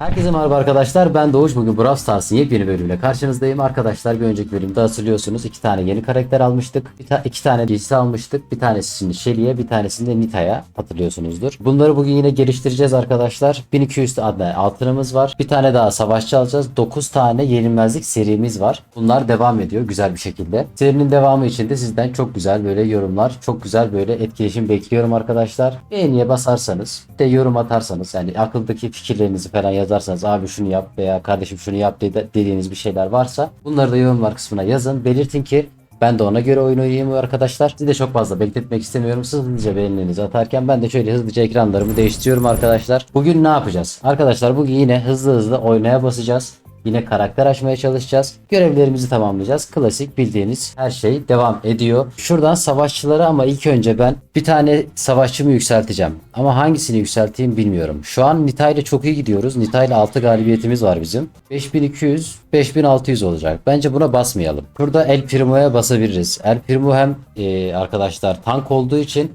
Herkese merhaba arkadaşlar. Ben Doğuş. Bugün Brawl Stars'ın yepyeni bölümüyle karşınızdayım. Arkadaşlar bir önceki bölümde hatırlıyorsunuz. iki tane yeni karakter almıştık. Bir ta- iki tane giysi almıştık. Bir tanesini Shelly'e bir tanesini de Nita'ya hatırlıyorsunuzdur. Bunları bugün yine geliştireceğiz arkadaşlar. 1200 adlı altınımız var. Bir tane daha savaşçı alacağız. 9 tane yenilmezlik serimiz var. Bunlar devam ediyor güzel bir şekilde. Serinin devamı için de sizden çok güzel böyle yorumlar, çok güzel böyle etkileşim bekliyorum arkadaşlar. Beğeniye basarsanız, de yorum atarsanız yani akıldaki fikirlerinizi falan yazarsanız abi şunu yap veya kardeşim şunu yap dedi- dediğiniz bir şeyler varsa bunları da yorumlar kısmına yazın. Belirtin ki ben de ona göre oyun oynayayım arkadaşlar. Sizi de çok fazla bekletmek istemiyorum. Siz hızlıca beğenilerinizi atarken ben de şöyle hızlıca ekranlarımı değiştiriyorum arkadaşlar. Bugün ne yapacağız? Arkadaşlar bugün yine hızlı hızlı oynaya basacağız. Yine karakter açmaya çalışacağız. Görevlerimizi tamamlayacağız. Klasik bildiğiniz her şey devam ediyor. Şuradan savaşçıları ama ilk önce ben bir tane savaşçımı yükselteceğim. Ama hangisini yükselteyim bilmiyorum. Şu an Nita ile çok iyi gidiyoruz. Nita ile 6 galibiyetimiz var bizim. 5200, 5600 olacak. Bence buna basmayalım. Burada El Primo'ya basabiliriz. El Primo hem e, arkadaşlar tank olduğu için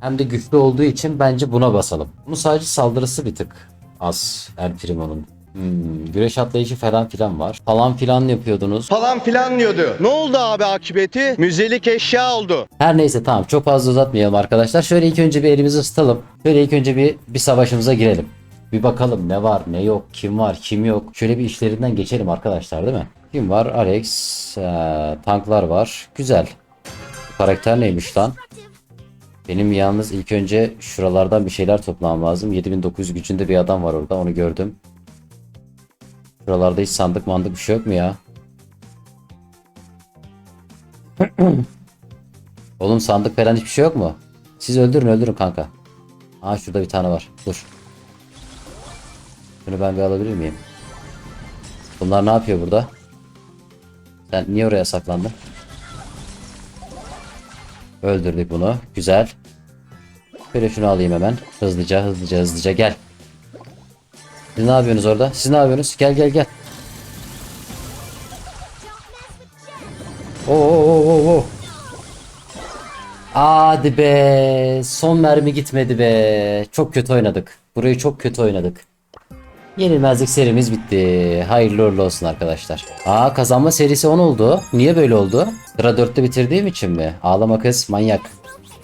hem de güçlü olduğu için bence buna basalım. Bunun sadece saldırısı bir tık az El Primo'nun. Hmm, güreş atlayışı falan filan var. Falan filan yapıyordunuz. falan filan diyordu. Ne oldu abi akıbeti? Müzelik eşya oldu. Her neyse tamam çok fazla uzatmayalım arkadaşlar. Şöyle ilk önce bir elimizi ısıtalım. Şöyle ilk önce bir, bir savaşımıza girelim. Bir bakalım ne var ne yok kim var kim yok. Şöyle bir işlerinden geçelim arkadaşlar değil mi? Kim var? Alex. ee, tanklar var. Güzel. Bu karakter neymiş lan? Benim yalnız ilk önce şuralardan bir şeyler toplamam lazım. 7900 gücünde bir adam var orada onu gördüm. Şuralarda hiç sandık mandık bir şey yok mu ya? Oğlum sandık falan hiçbir şey yok mu? Siz öldürün öldürün kanka. Aa şurada bir tane var. Dur. Şunu ben bir alabilir miyim? Bunlar ne yapıyor burada? Sen niye oraya saklandın? Öldürdük bunu. Güzel. Şöyle şunu alayım hemen. Hızlıca hızlıca hızlıca gel. Siz ne yapıyorsunuz orada? Siz ne yapıyorsunuz? Gel gel gel. Oo oo oo oo. Hadi be. Son mermi gitmedi be. Çok kötü oynadık. Burayı çok kötü oynadık. Yenilmezlik serimiz bitti. Hayırlı uğurlu olsun arkadaşlar. Aa kazanma serisi 10 oldu. Niye böyle oldu? Sıra 4'te bitirdiğim için mi? Ağlama kız manyak.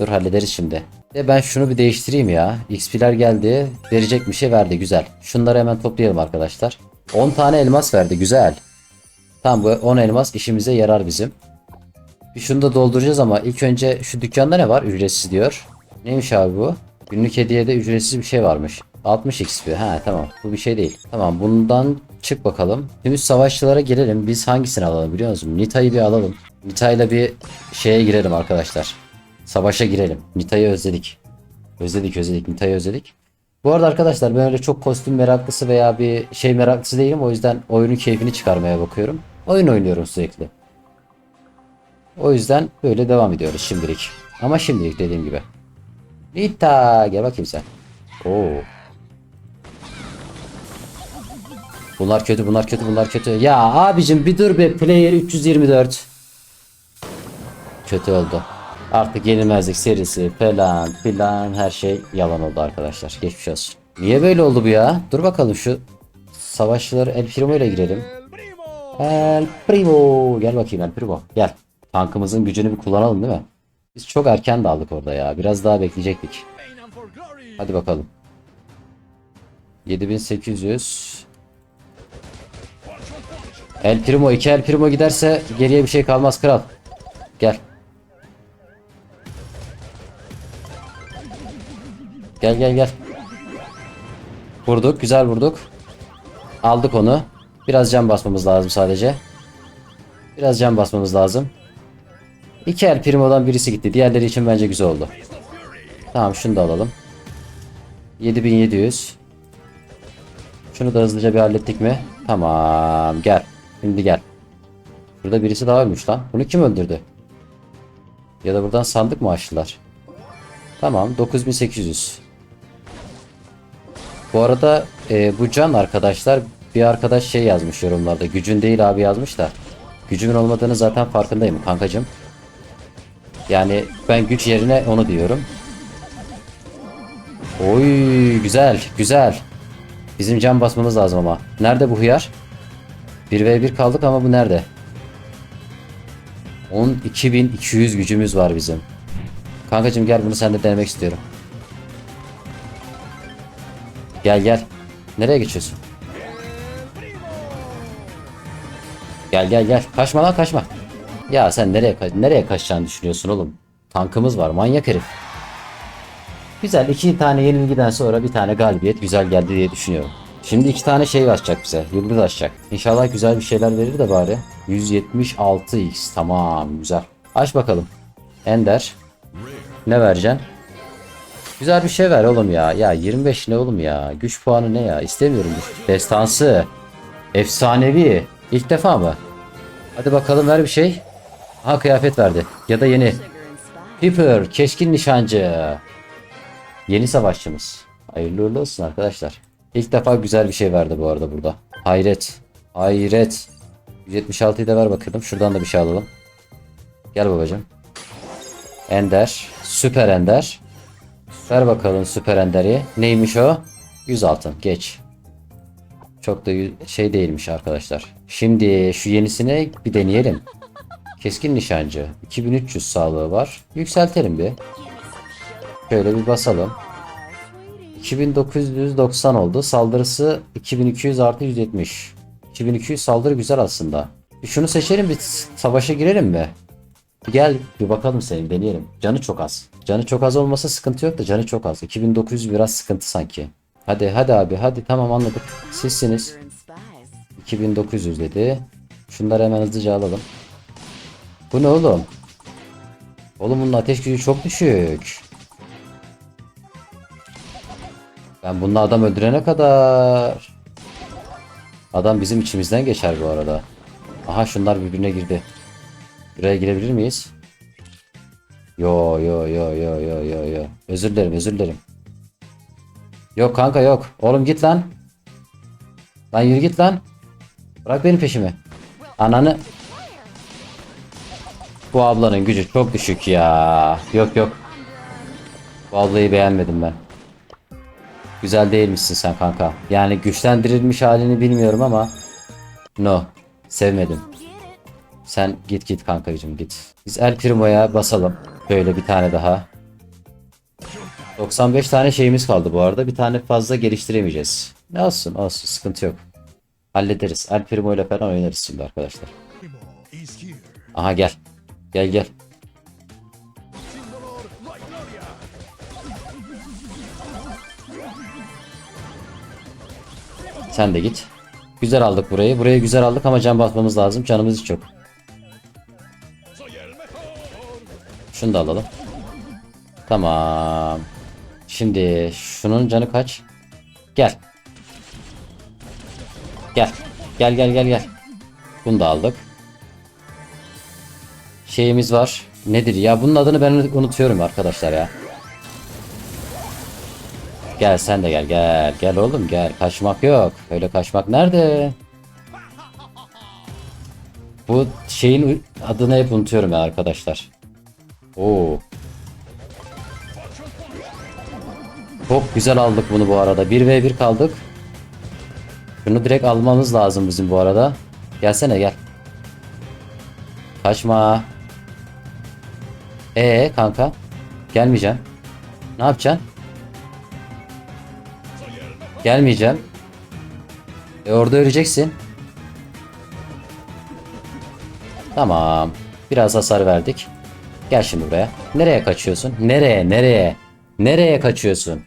Dur hallederiz şimdi. De ben şunu bir değiştireyim ya. XP'ler geldi. Verecek bir şey verdi güzel. Şunları hemen toplayalım arkadaşlar. 10 tane elmas verdi güzel. Tamam bu 10 elmas işimize yarar bizim. Bir şunu da dolduracağız ama ilk önce şu dükkanda ne var? Ücretsiz diyor. Neymiş abi bu? Günlük hediyede ücretsiz bir şey varmış. 60 XP. Ha tamam. Bu bir şey değil. Tamam bundan çık bakalım. Tüm savaşçılara girelim. Biz hangisini alalım biliyor musun? Nita'yı bir alalım. Nita'yla bir şeye girelim arkadaşlar. Savaşa girelim. Nita'yı özledik. Özledik özledik. Nita'yı özledik. Bu arada arkadaşlar ben öyle çok kostüm meraklısı veya bir şey meraklısı değilim. O yüzden oyunun keyfini çıkarmaya bakıyorum. Oyun oynuyorum sürekli. O yüzden böyle devam ediyoruz şimdilik. Ama şimdilik dediğim gibi. Nita gel bakayım sen. Oo. Bunlar kötü bunlar kötü bunlar kötü. Ya abicim bir dur be player 324. Kötü oldu. Artık yenilmezlik serisi falan filan her şey yalan oldu arkadaşlar. Geçmiş olsun. Niye böyle oldu bu ya? Dur bakalım şu savaşçıları El Primo ile girelim. El Primo. Gel bakayım El Primo. Gel. Tankımızın gücünü bir kullanalım değil mi? Biz çok erken daldık orada ya. Biraz daha bekleyecektik. Hadi bakalım. 7800 El Primo 2 El Primo giderse geriye bir şey kalmaz kral. Gel. Gel gel gel. Vurduk güzel vurduk. Aldık onu. Biraz can basmamız lazım sadece. Biraz can basmamız lazım. İki El Primo'dan birisi gitti. Diğerleri için bence güzel oldu. Tamam şunu da alalım. 7700. Şunu da hızlıca bir hallettik mi? Tamam gel. Şimdi gel. Burada birisi daha ölmüş lan. Bunu kim öldürdü? Ya da buradan sandık mı açtılar? Tamam 9800. Bu arada e, bu can arkadaşlar bir arkadaş şey yazmış yorumlarda. Gücün değil abi yazmış da. Gücümün olmadığını zaten farkındayım kankacım. Yani ben güç yerine onu diyorum. Oy güzel güzel. Bizim can basmamız lazım ama. Nerede bu hıyar? 1v1 kaldık ama bu nerede? 12.200 gücümüz var bizim. Kankacım gel bunu sen de denemek istiyorum. Gel gel. Nereye geçiyorsun? Gel gel gel. Kaçma lan kaçma. Ya sen nereye ka- nereye kaçacağını düşünüyorsun oğlum? Tankımız var manyak herif. Güzel iki tane yenilgiden sonra bir tane galibiyet güzel geldi diye düşünüyorum. Şimdi iki tane şey açacak bize. Yıldız açacak. İnşallah güzel bir şeyler verir de bari. 176x tamam güzel. Aç bakalım. Ender. Ne vereceksin? Güzel bir şey ver oğlum ya. Ya 25 ne oğlum ya? Güç puanı ne ya? İstemiyorum güç. Destansı. Efsanevi. İlk defa mı? Hadi bakalım ver bir şey. Ha kıyafet verdi. Ya da yeni. Piper. Keskin nişancı. Yeni savaşçımız. Hayırlı uğurlu olsun arkadaşlar. İlk defa güzel bir şey verdi bu arada burada. Hayret. Hayret. 176'yı da ver bakalım. Şuradan da bir şey alalım. Gel babacım. Ender. Süper Ender. Ver bakalım Süper Ender'i. Neymiş o? 100 altın. Geç. Çok da şey değilmiş arkadaşlar. Şimdi şu yenisine bir deneyelim. Keskin nişancı. 2300 sağlığı var. Yükseltelim bir. Şöyle bir basalım. 2990 oldu. Saldırısı 2200 artı 170. 2200 saldırı güzel aslında. Şunu seçelim bir savaşa girelim mi? Gel bir bakalım senin deneyelim. Canı çok az. Canı çok az olmasa sıkıntı yok da canı çok az. 2900 biraz sıkıntı sanki. Hadi hadi abi hadi tamam anladık. Sizsiniz. 2900 dedi. Şunları hemen hızlıca alalım. Bu ne oğlum? Oğlum bunun ateş gücü çok düşük. Ben bununla adam öldürene kadar. Adam bizim içimizden geçer bu arada. Aha şunlar birbirine girdi. Buraya girebilir miyiz? Yo yo yo yo yo yo yo. Özür dilerim özür dilerim. Yok kanka yok. Oğlum git lan. Lan yürü git lan. Bırak benim peşimi. Ananı. Bu ablanın gücü çok düşük ya. Yok yok. Bu ablayı beğenmedim ben. Güzel değilmişsin sen kanka. Yani güçlendirilmiş halini bilmiyorum ama. No. Sevmedim. Sen git git kankacığım git. Biz El Primo'ya basalım. Böyle bir tane daha. 95 tane şeyimiz kaldı bu arada. Bir tane fazla geliştiremeyeceğiz. Ne olsun olsun sıkıntı yok. Hallederiz. El Primo ile falan oynarız şimdi arkadaşlar. Aha gel. Gel gel. Sen de git. Güzel aldık burayı. Burayı güzel aldık ama can basmamız lazım. Canımız hiç yok. Şunu da alalım. Tamam. Şimdi şunun canı kaç? Gel. Gel. Gel gel gel gel. Bunu da aldık. Şeyimiz var. Nedir ya? Bunun adını ben unutuyorum arkadaşlar ya. Gel sen de gel gel. Gel oğlum gel. Kaçmak yok. Öyle kaçmak nerede? Bu şeyin adını hep unutuyorum ya arkadaşlar. Oo. Çok güzel aldık bunu bu arada. 1v1 kaldık. Şunu direkt almamız lazım bizim bu arada. Gelsene gel. Kaçma. Ee kanka. Gelmeyeceğim. Ne yapacaksın? Gelmeyeceğim. E orada öleceksin. Tamam. Biraz hasar verdik. Gel şimdi buraya. Nereye kaçıyorsun? Nereye? Nereye? Nereye kaçıyorsun?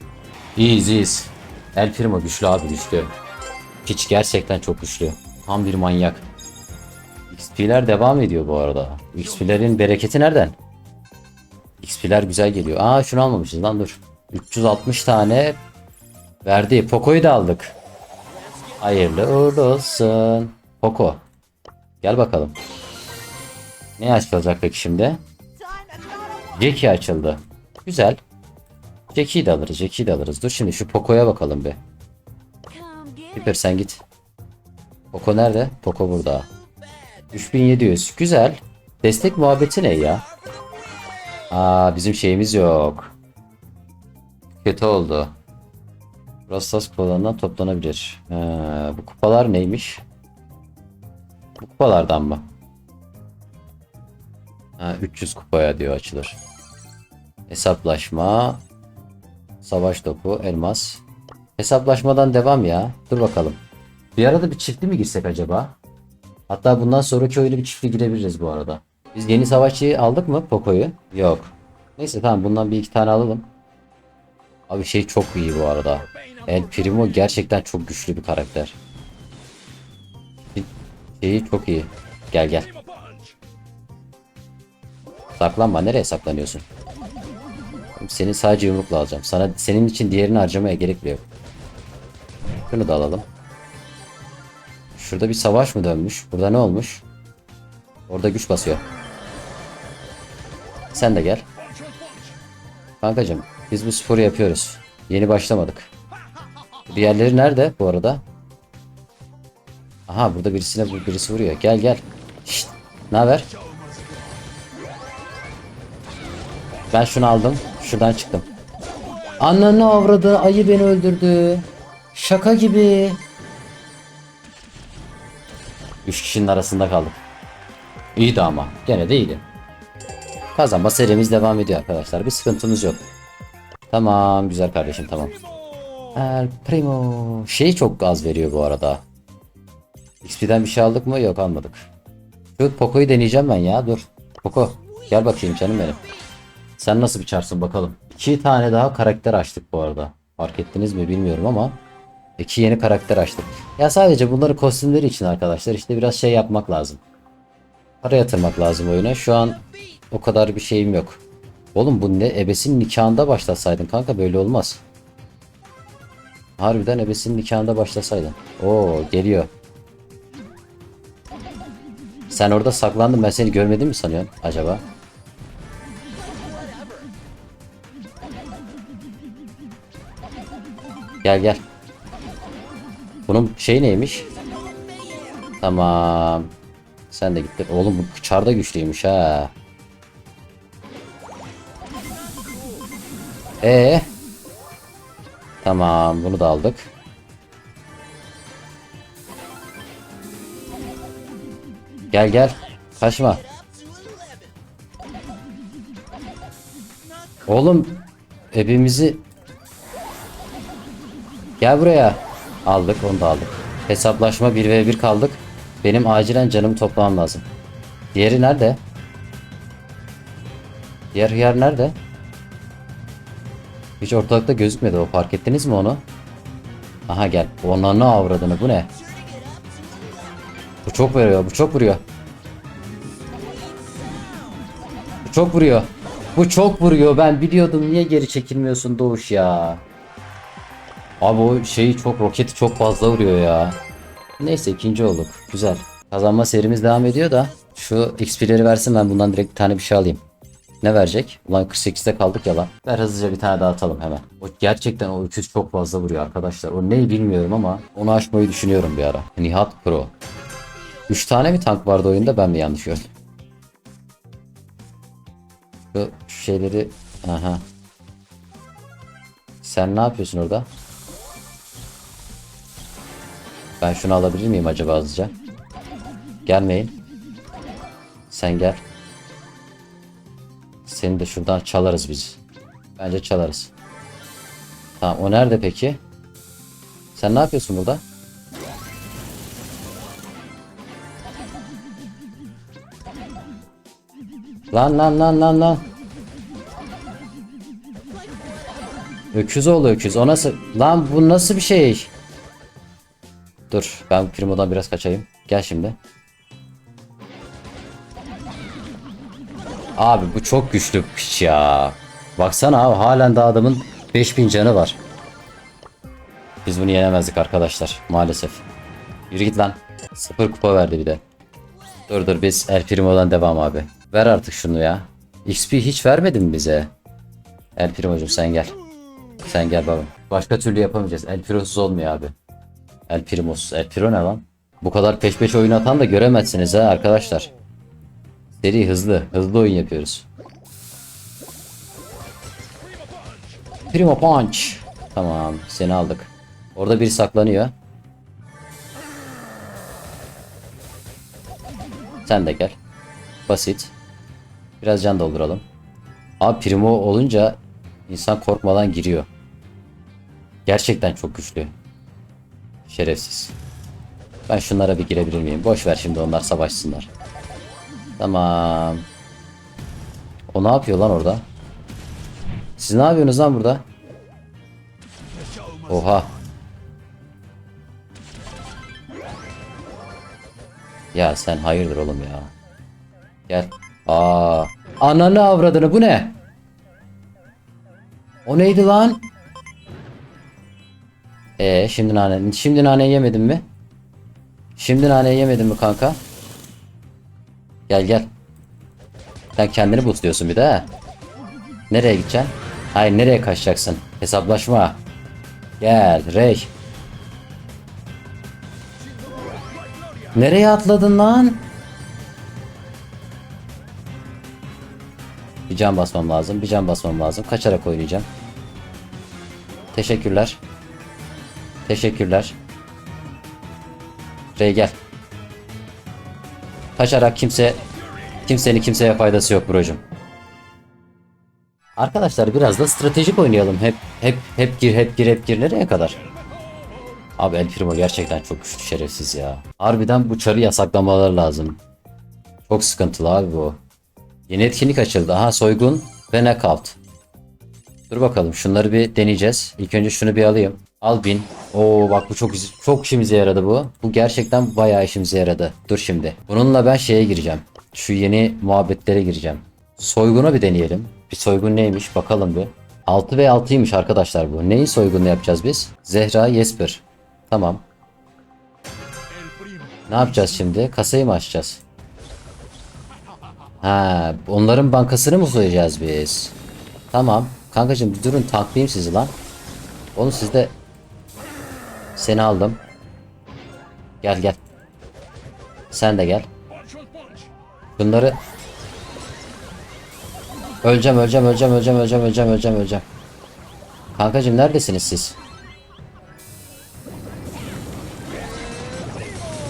İyiyiz iyiyiz. El Primo güçlü abi güçlü. Hiç gerçekten çok güçlü. Tam bir manyak. XP'ler devam ediyor bu arada. XP'lerin bereketi nereden? XP'ler güzel geliyor. Aa şunu almamışız lan dur. 360 tane verdi. Poco'yu da aldık. Hayırlı uğurlu olsun. Poco. Gel bakalım. Ne açılacak peki şimdi? Jackie açıldı. Güzel. Jackie'yi de alırız. Jackie'yi de alırız. Dur şimdi şu Poco'ya bakalım bir. Piper sen git. Poco nerede? Poco burada. 3700. Güzel. Destek muhabbeti ne ya? Aa bizim şeyimiz yok. Kötü oldu. Rastas kupalarından toplanabilir. Ee, bu kupalar neymiş? Bu kupalardan mı? Ha, 300 kupaya diyor açılır. Hesaplaşma. Savaş topu, elmas. Hesaplaşmadan devam ya. Dur bakalım. Bir arada bir çiftli mi girsek acaba? Hatta bundan sonraki oyunu bir çiftli girebiliriz bu arada. Biz yeni savaşçıyı aldık mı Poco'yu? Yok. Neyse tamam bundan bir iki tane alalım. Abi şey çok iyi bu arada. El Primo gerçekten çok güçlü bir karakter. Şeyi çok iyi. Gel gel. Saklanma nereye saklanıyorsun? Senin sadece yumrukla alacağım. Sana senin için diğerini harcamaya gerek bile yok. Şunu da alalım. Şurada bir savaş mı dönmüş? Burada ne olmuş? Orada güç basıyor. Sen de gel. Kankacım biz bu sporu yapıyoruz. Yeni başlamadık. Diğerleri nerede bu arada? Aha burada birisine birisi vuruyor. Gel gel. Ne haber? Ben şunu aldım. Şuradan çıktım. Ananı avradı. Ayı beni öldürdü. Şaka gibi. Üç kişinin arasında kaldım. İyiydi ama. Gene de iyiydi. Kazanma serimiz devam ediyor arkadaşlar. Bir sıkıntımız yok. Tamam güzel kardeşim tamam. El Primo. Şey çok az veriyor bu arada. XP'den bir şey aldık mı? Yok almadık. Şu Poco'yu deneyeceğim ben ya dur. Poco gel bakayım canım benim. Sen nasıl bir çarsın bakalım. İki tane daha karakter açtık bu arada. Fark ettiniz mi bilmiyorum ama. iki yeni karakter açtık. Ya sadece bunları kostümleri için arkadaşlar işte biraz şey yapmak lazım. Para yatırmak lazım oyuna. Şu an o kadar bir şeyim yok. Oğlum bu ne? Ebesin nikahında başlasaydın kanka böyle olmaz. Harbiden ebesinin nikahında başlasaydın. Oo geliyor. Sen orada saklandın ben seni görmedim mi sanıyorsun acaba? Gel gel. Bunun şey neymiş? Tamam. Sen de gittin. Oğlum bu çar da güçlüymüş ha. Ee. Tamam bunu da aldık. Gel gel. Kaçma. Oğlum hepimizi Gel buraya. Aldık onu da aldık. Hesaplaşma 1v1 kaldık. Benim acilen canımı toplamam lazım. Diğeri nerede? Diğer hıyar nerede? Hiç ortalıkta gözükmedi o fark ettiniz mi onu? Aha gel. Onlarını avradını bu ne? Bu çok vuruyor bu çok vuruyor. Bu çok vuruyor. Bu çok vuruyor ben biliyordum niye geri çekilmiyorsun Doğuş ya. Abi o şeyi çok roketi çok fazla vuruyor ya. Neyse ikinci olduk. Güzel. Kazanma serimiz devam ediyor da şu XP'leri versin ben bundan direkt bir tane bir şey alayım. Ne verecek? Ulan 48'de kaldık ya lan. Ver hızlıca bir tane daha atalım hemen. O gerçekten o öküz çok fazla vuruyor arkadaşlar. O ne bilmiyorum ama onu aşmayı düşünüyorum bir ara. Nihat Pro. 3 tane mi tank vardı oyunda ben mi yanlış gördüm? Şu şeyleri... Aha. Sen ne yapıyorsun orada? Ben şunu alabilir miyim acaba hızlıca? Gelmeyin. Sen gel. Seni de şuradan çalarız biz. Bence çalarız. Tamam o nerede peki? Sen ne yapıyorsun burada? Lan lan lan lan lan. Öküz oğlu öküz. O nasıl? Lan bu nasıl bir şey? Dur ben Primo'dan biraz kaçayım. Gel şimdi. Abi bu çok güçlü piç ya. Baksana abi halen de adamın 5000 canı var. Biz bunu yenemezdik arkadaşlar maalesef. Yürü git lan. Sıfır kupa verdi bir de. Dur dur biz El Primo'dan devam abi. Ver artık şunu ya. XP hiç vermedin bize? El Primo'cum sen gel. Sen gel baba. Başka türlü yapamayacağız. El Primo'suz olmuyor abi. El Primos. El Primo ne lan? Bu kadar peş peşe oyun atan da göremezsiniz ha arkadaşlar. Seri hızlı. Hızlı oyun yapıyoruz. Primo Punch. Tamam seni aldık. Orada biri saklanıyor. Sen de gel. Basit. Biraz can dolduralım. Abi Primo olunca insan korkmadan giriyor. Gerçekten çok güçlü. Şerefsiz. Ben şunlara bir girebilir miyim? Boş ver şimdi onlar savaşsınlar. Tamam. O ne yapıyor lan orada? Siz ne yapıyorsunuz lan burada? Oha. Ya sen hayırdır oğlum ya. Gel. Aa. Ananı avradını bu ne? O neydi lan? Ee şimdi nane şimdi nane yemedin mi? Şimdi nane yemedin mi kanka? Gel gel. Sen kendini boostluyorsun bir de ha. Nereye gideceksin? Hayır nereye kaçacaksın? Hesaplaşma. Gel Rey. Nereye atladın lan? Bir can basmam lazım. Bir can basmam lazım. Kaçarak oynayacağım. Teşekkürler. Teşekkürler. Rey gel. Kaçarak kimse kimsenin kimseye faydası yok brocum. Arkadaşlar biraz da stratejik oynayalım. Hep hep hep gir hep gir hep gir nereye kadar? Abi El Primo gerçekten çok güçlü şerefsiz ya. Harbiden bu çarı yasaklamaları lazım. Çok sıkıntılı abi bu. Yeni etkinlik açıldı. Aha soygun ve knockout. Dur bakalım şunları bir deneyeceğiz. İlk önce şunu bir alayım. Al bin. Oo bak bu çok çok işimize yaradı bu. Bu gerçekten bayağı işimize yaradı. Dur şimdi. Bununla ben şeye gireceğim. Şu yeni muhabbetlere gireceğim. Soygunu bir deneyelim. Bir soygun neymiş bakalım bir. 6 ve 6'ymış arkadaşlar bu. Neyi soygunla yapacağız biz? Zehra Yesper. Tamam. Ne yapacağız şimdi? Kasayı mı açacağız? Ha, onların bankasını mı soyacağız biz? Tamam. Kankacığım bir durun tanklayayım sizi lan. Oğlum siz de seni aldım. Gel gel. Sen de gel. Bunları Öleceğim, öleceğim, öleceğim, öleceğim, öleceğim, öleceğim, öleceğim, öleceğim. Kankacığım neredesiniz siz?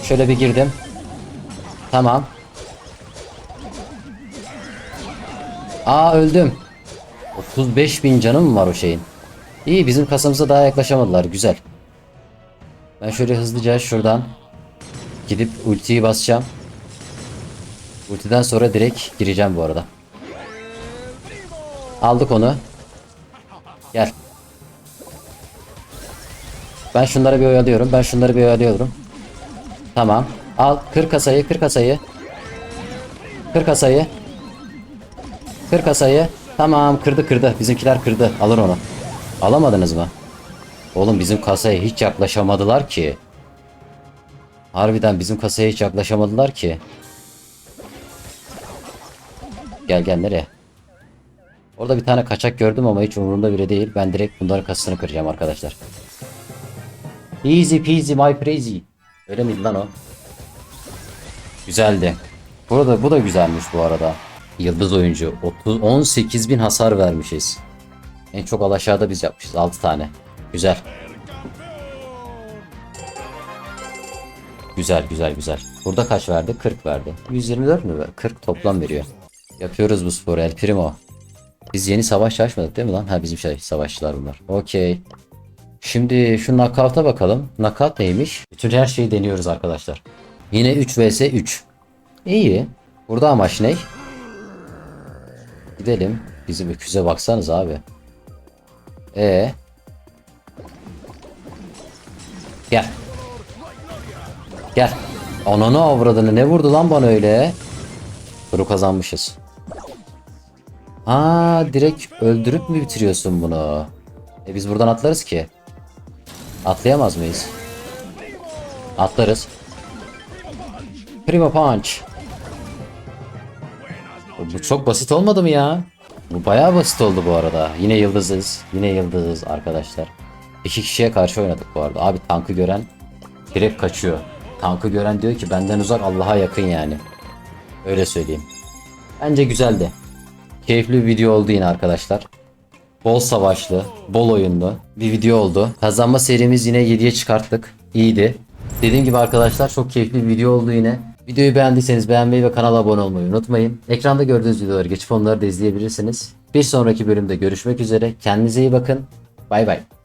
Şöyle bir girdim. Tamam. Aa öldüm. 35 bin canım var o şeyin? İyi bizim kasamıza daha yaklaşamadılar. Güzel. Ben şöyle hızlıca şuradan gidip ultiyi basacağım. Ultiden sonra direkt gireceğim bu arada. Aldık onu. Gel. Ben şunları bir oyalıyorum. Ben şunları bir oyalıyorum. Tamam. Al. Kır kasayı. Kır kasayı. Kır kasayı. Kır kasayı. Tamam. Kırdı kırdı. Bizimkiler kırdı. Alır onu. Alamadınız mı? Oğlum bizim kasaya hiç yaklaşamadılar ki. Harbiden bizim kasaya hiç yaklaşamadılar ki. Gel gel nereye? Orada bir tane kaçak gördüm ama hiç umurumda bile değil. Ben direkt bunların kasasını kıracağım arkadaşlar. Easy peasy my crazy. Öyle miydi lan o? Güzeldi. Burada bu da güzelmiş bu arada. Yıldız oyuncu. 30 18 bin hasar vermişiz. En çok alaşağıda biz yapmışız. 6 tane. Güzel. Güzel güzel güzel. Burada kaç verdi? 40 verdi. 124 mü? 40 toplam veriyor. Yapıyoruz bu sporu El Primo. Biz yeni savaş açmadık değil mi lan? Ha bizim şey savaşçılar bunlar. Okey. Şimdi şu knockout'a bakalım. Knockout neymiş? Bütün her şeyi deniyoruz arkadaşlar. Yine 3 vs 3. İyi. Burada amaç ne? Gidelim. Bizim öküze baksanız abi. E Gel. Gel. Ananı avradını ne vurdu lan bana öyle? Turu kazanmışız. Ha direkt öldürüp mü bitiriyorsun bunu? E biz buradan atlarız ki. Atlayamaz mıyız? Atlarız. Primo punch. Bu çok basit olmadı mı ya? Bu bayağı basit oldu bu arada. Yine yıldızız. Yine yıldızız arkadaşlar. İki kişiye karşı oynadık bu arada. Abi tankı gören direkt kaçıyor. Tankı gören diyor ki benden uzak Allah'a yakın yani. Öyle söyleyeyim. Bence güzeldi. Keyifli bir video oldu yine arkadaşlar. Bol savaşlı, bol oyunlu bir video oldu. Kazanma serimiz yine 7'ye çıkarttık. İyiydi. Dediğim gibi arkadaşlar çok keyifli bir video oldu yine. Videoyu beğendiyseniz beğenmeyi ve kanala abone olmayı unutmayın. Ekranda gördüğünüz videoları geçip onları da izleyebilirsiniz. Bir sonraki bölümde görüşmek üzere. Kendinize iyi bakın. Bay bay.